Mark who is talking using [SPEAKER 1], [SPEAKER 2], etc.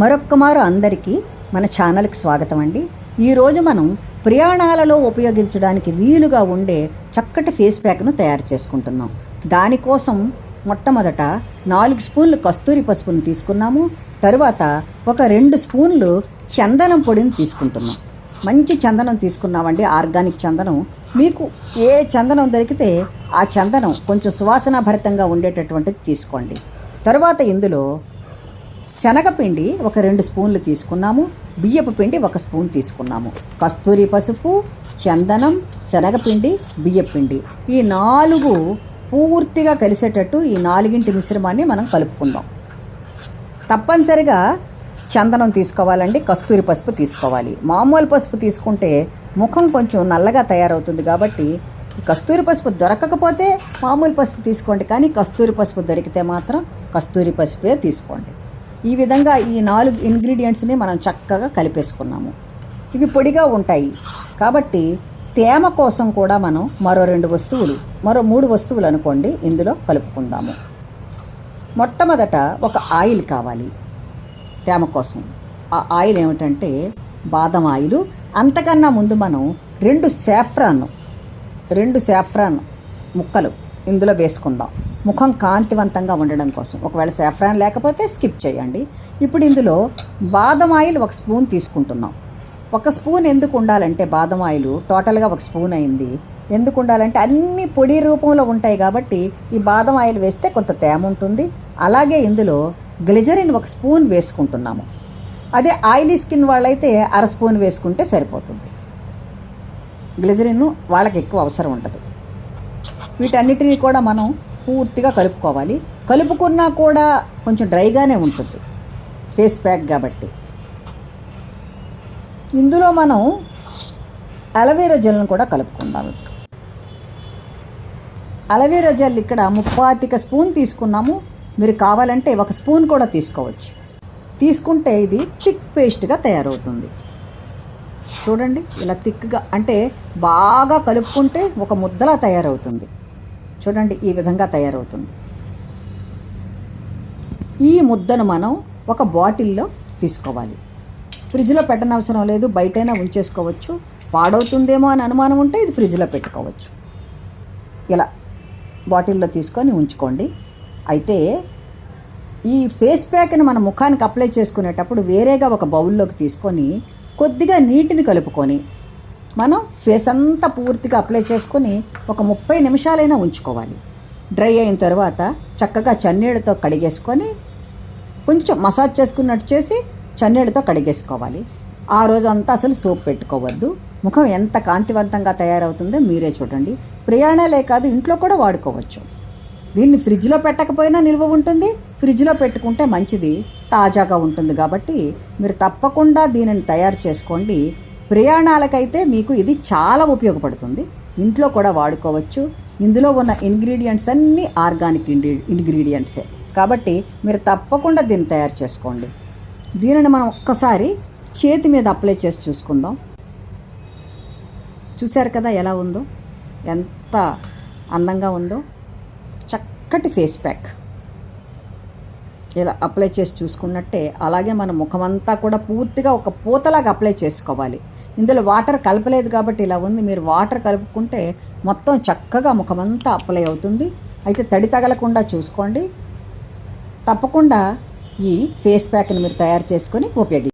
[SPEAKER 1] మరొక్కమారు అందరికీ మన ఛానల్కి స్వాగతం అండి. ఈరోజు మనం ప్రయాణాలలో ఉపయోగించడానికి వీలుగా ఉండే చక్కటి ఫేస్ ప్యాక్ను తయారు చేసుకుంటున్నాం. దానికోసం మొట్టమొదట నాలుగు స్పూన్లు కస్తూరి పసుపును తీసుకున్నాము. తరువాత ఒక రెండు స్పూన్లు చందనం పొడిని తీసుకుంటున్నాం. మంచి చందనం తీసుకున్నామండి ఆర్గానిక్ చందనం. మీకు ఏ చందనం దొరికితే ఆ చందనం కొంచెం సువాసనాభరితంగా ఉండేటటువంటిది తీసుకోండి. తర్వాత ఇందులో శనగపిండి ఒక రెండు స్పూన్లు తీసుకున్నాము. బియ్యపు పిండి ఒక స్పూన్ తీసుకున్నాము. కస్తూరి పసుపు చందనం శనగపిండి బియ్యపు పిండి. ఈ నాలుగు పూర్తిగా కలిసేటట్టు ఈ నాలుగింటి మిశ్రమాన్ని మనం కలుపుకుందాం. తప్పనిసరిగా చందనం తీసుకోవాలండి కస్తూరి పసుపు తీసుకోవాలి. మామూలు పసుపు తీసుకుంటే ముఖం కొంచెం నల్లగా తయారవుతుంది కాబట్టి కస్తూరి పసుపు దొరకకపోతే మామూలు పసుపు తీసుకోండి కానీ కస్తూరి పసుపు దొరికితే మాత్రం కస్తూరి పసుపే తీసుకోండి. ఈ విధంగా ఈ నాలుగు ఇంగ్రీడియంట్స్ని మనం చక్కగా కలిపేసుకున్నాము. ఇవి పొడిగా ఉంటాయి. కాబట్టి తేమ కోసం కూడా మనం మరో రెండు వస్తువులు మరో మూడు వస్తువులు అనుకోండి ఇందులో కలుపుకుందాము. మొట్టమొదట ఒక ఆయిల్ కావాలి తేమ కోసం. ఆ ఆయిల్ ఏమిటంటే బాదం ఆయిల్. అంతకన్నా ముందు మనం రెండు సాఫ్రాన్ రెండు సాఫ్రాన్ ముక్కలు ఇందులో వేసుకుందాం. ముఖం కాంతివంతంగా ఉండడం కోసం. ఒకవేళ సాఫ్రాన్ లేకపోతే స్కిప్ చేయండి. ఇప్పుడు ఇందులో బాదం ఆయిల్ ఒక స్పూన్ తీసుకుంటున్నాం. ఒక స్పూన్ ఎందుకు ఉండాలంటే బాదం ఆయిల్ టోటల్గా ఒక స్పూన్ అయింది. ఎందుకు ఉండాలంటే అన్ని పొడి రూపంలో ఉంటాయి కాబట్టి ఈ బాదం ఆయిల్ వేస్తే కొంత తేమ ఉంటుంది. అలాగే ఇందులో గ్లిజరిన్ ఒక స్పూన్ వేసుకుంటున్నాము. అదే ఆయిలీ స్కిన్ వాళ్ళైతే అర స్పూన్ వేసుకుంటే సరిపోతుంది. గ్లిజరిన్ వాళ్ళకి ఎక్కువ అవసరం ఉండదు. వీటన్నిటిని కూడా మనం పూర్తిగా కలుపుకోవాలి. కలుపుకున్నా కూడా కొంచెం డ్రైగానే ఉంటుంది. ఫేస్ ప్యాక్ కాబట్టి. ఇందులో మనం అలవేరా జెల్ను కూడా కలుపుకుందాం. ఇప్పుడు అలవేరా జెల్ ఇక్కడ ముప్పాతిక స్పూన్ తీసుకున్నాము. మీరు కావాలంటే ఒక స్పూన్ కూడా తీసుకోవచ్చు. తీసుకుంటే ఇది థిక్ పేస్ట్గా తయారవుతుంది. చూడండి ఇలా థిక్గా అంటే బాగా కలుపుకుంటే ఒక ముద్దలా తయారవుతుంది. చూడండి ఈ విధంగా తయారవుతుంది. ఈ ముద్దను మనం ఒక బాటిల్లో తీసుకోవాలి. ఫ్రిడ్జ్లో పెట్టనవసరం లేదు బయటైనా ఉంచేసుకోవచ్చు. పాడవుతుందేమో అని అనుమానం ఉంటే ఇది ఫ్రిడ్జ్లో పెట్టుకోవచ్చు. ఇలా బాటిల్లో తీసుకొని ఉంచుకోండి. అయితే ఈ ఫేస్ ప్యాక్ని మన ముఖానికి అప్లై చేసుకునేటప్పుడు వేరేగా ఒక బౌల్లోకి తీసుకొని కొద్దిగా నీటిని కలుపుకొని మనం ఫేస్ అంతా పూర్తిగా అప్లై చేసుకొని ఒక ముప్పై నిమిషాలైనా ఉంచుకోవాలి. డ్రై అయిన తర్వాత చక్కగా చన్నీళ్ళతో కడిగేసుకొని కొంచెం మసాజ్ చేసుకున్నట్టు చేసి చన్నీళ్ళతో కడిగేసుకోవాలి. ఆ రోజంతా అసలు సోప్ పెట్టుకోవద్దు. ముఖం ఎంత కాంతివంతంగా తయారవుతుందో మీరే చూడండి. ప్రయాణాలే కాదు ఇంట్లో కూడా వాడుకోవచ్చు. దీన్ని ఫ్రిడ్జ్లో పెట్టకపోయినా నిల్వ ఉంటుంది. ఫ్రిడ్జ్లో పెట్టుకుంటే మంచిది తాజాగా ఉంటుంది కాబట్టి మీరు తప్పకుండా దీనిని తయారు చేసుకోండి. ప్రయాణాలకైతే మీకు ఇది చాలా ఉపయోగపడుతుంది. ఇంట్లో కూడా వాడుకోవచ్చు. ఇందులో ఉన్న ఇంగ్రీడియంట్స్ అన్నీ ఆర్గానిక్ ఇంగ్రీడియంట్సే. కాబట్టి మీరు తప్పకుండా దీన్ని తయారు చేసుకోండి. దీనిని మనం ఒక్కసారి చేతి మీద అప్లై చేసి చూసుకుందాం. చూశారు కదా ఎలా ఉందో? ఎంత అందంగా ఉందో? చక్కటి ఫేస్ ప్యాక్. ఇలా అప్లై చేసి చూసుకున్నట్టే అలాగే మన ముఖమంతా కూడా పూర్తిగా ఒక పూతలాగా అప్లై చేసుకోవాలి. ఇందులో వాటర్ కలపలేదు కాబట్టి ఇలా ఉంది. మీరు వాటర్ కలుపుకుంటే మొత్తం చక్కగా ముఖమంతా అప్లై అవుతుంది. అయితే తడి తగలకుండా చూసుకోండి. తప్పకుండా ఈ ఫేస్ ప్యాక్ని మీరు తయారు చేసుకొని ఉపయోగించండి